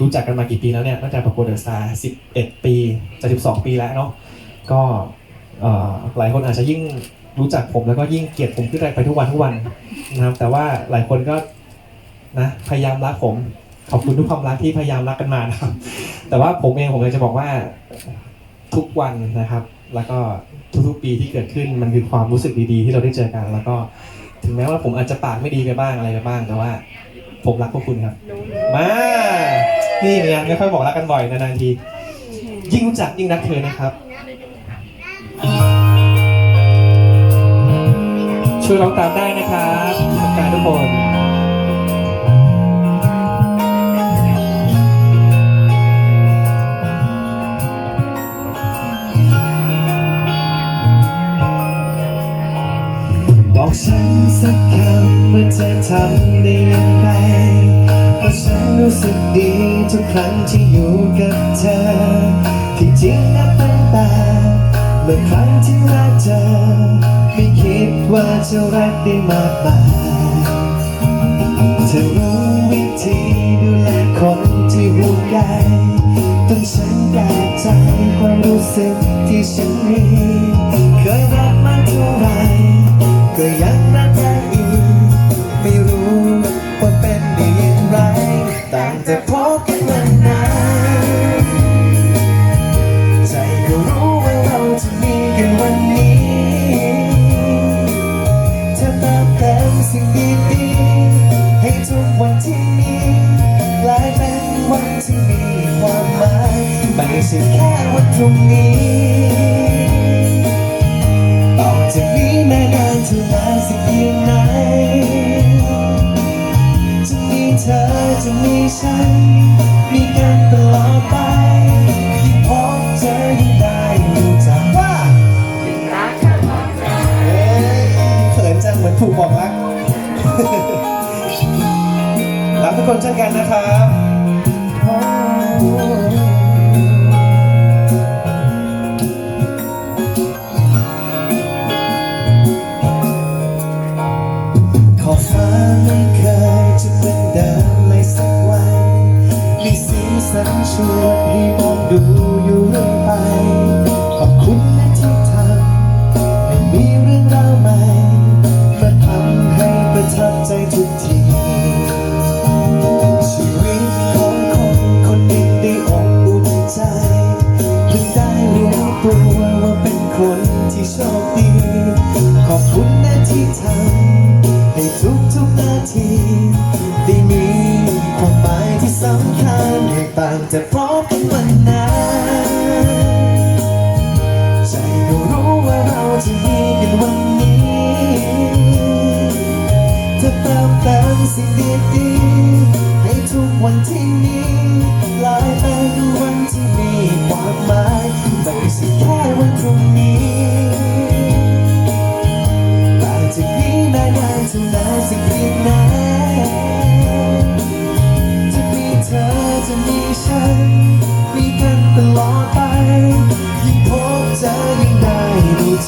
รู้จักกันมากี่ปีแล้วเนี่ยตั้งแต่ประกวดเดอะสตาร์11ปีจะ12ปีแล้วเนาะก็เอ่อหลายคนอาจจะยิ่งรู้จักผมแล้วก็ยิ่งเกลียดผมขึ้นไปทุกวันทุกวันนะครับ แต่ว่าหลายคนก็นะพยายามรักผมขอบคุณทุกความรักที่พยายามรักกันมานะครับ แต่ว่าผมเองผมอยากจะบอกว่าทุกวันนะครับ แล้วก็ทุกๆปีที่เกิดขึ้นมันคือความรู้สึกดีๆ ที่เราได้เจอกัน แล้วก็ถึงแม้ว่าผมอาจจะปากไม่ดีไปบ้างอะไรไปบ้าง แต่ว่า ผมรักพวกคุณครับ มา นี่เนี่ยไม่ค่อยบอกรักกันบ่อยนานๆที ยิ่งรู้จักยิ่งรักเธอนะครับ ช่วยร้องตามได้นะครับทุกการทุกคน บอกฉันสักคำว่าเธอทำได้ย่างไรเพราะฉันรู้สึกดีทุกครั้งที่อยู่กับเธอ ที่จริงนับตั้งแต่เมื่อครั้งที่รักเธอ ไม่คิดว่าจะรักได้มากมายเธอรู้วิธีดูแลคนที่ห่วงใยจนฉันแปลกใจความรู้สึกที่ฉันมี วันนั้นใจก็รู้ว่าเราจะมีกันวันนี้เธอเติมเต็มสิ่งดีๆให้ทุกวันที่มีกลายเป็นวันที่มีความหมายไม่ใช่แค่วันพรุ่งนี้ต่อจากนี้แม้นานเท่านานสักเพียงไหน อจะมีฉัน มีกันตลอดไปยิ่งพบเจอยิ่งได้รู้จักว่าเอ้ยเขินจังเหมือนถูกบอกรัก รักทุกคนเช่นกันนะครับ สีสันชวนให้มองดูอยู่เรื่อยไปขอบคุณนะที่ทำไม่มีเรื่องราวใหม่มาทำให้ประทับใจทุกทีชีวิตของคนคนหนึ่งได้อบอุ่นใจเพิ่งได้รู้ตัวว่าเป็นคนที่โชคดี ขอบคุณนะที่ทำางจากพบกันวันนั้นใจก็รู้ว่าเราจะมีกันวันนี้เธอเติมเต็มสิ่งดีๆให้ทุกวันที่นี้กลายเป็นวันที่มีความหมาย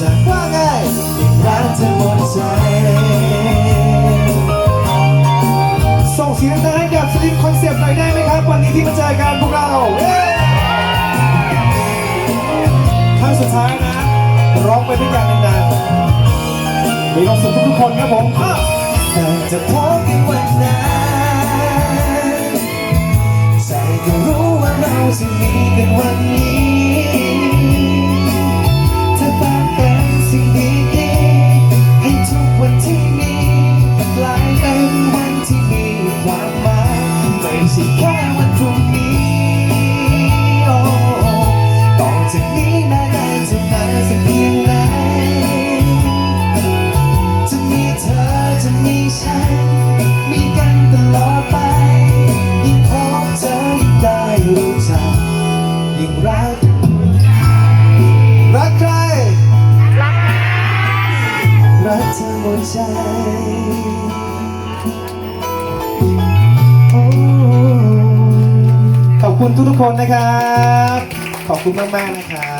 จักว่าไงยิ่งรักเธอหมดใจ ส่งเสียงดังให้กับสลิปคอนเซปต์หน่อยได้ไหมครับ วันนี้ที่มาเจอกันพวกเราเย้ครั้งสุดท้ายนะ ร้องไปด้วยกันดังๆมีความสุขทุกๆคนครับผมแต่จะพบกันวันนั้นใจก็รู้ว่าเราจะมีกันวัน ไม่แค่วันพรุ่งนี้ต่อจากนี้แม้นานจะนานสักเพียงไหนจะมีเธอจะมีฉันมีกันตลอดไป ยิ่งพบเจอยิ่งได้รู้จักยิ่งรักรักใครรักเธอหมดใจ ทุกๆคนนะครับ ขอบคุณมากๆนะครับ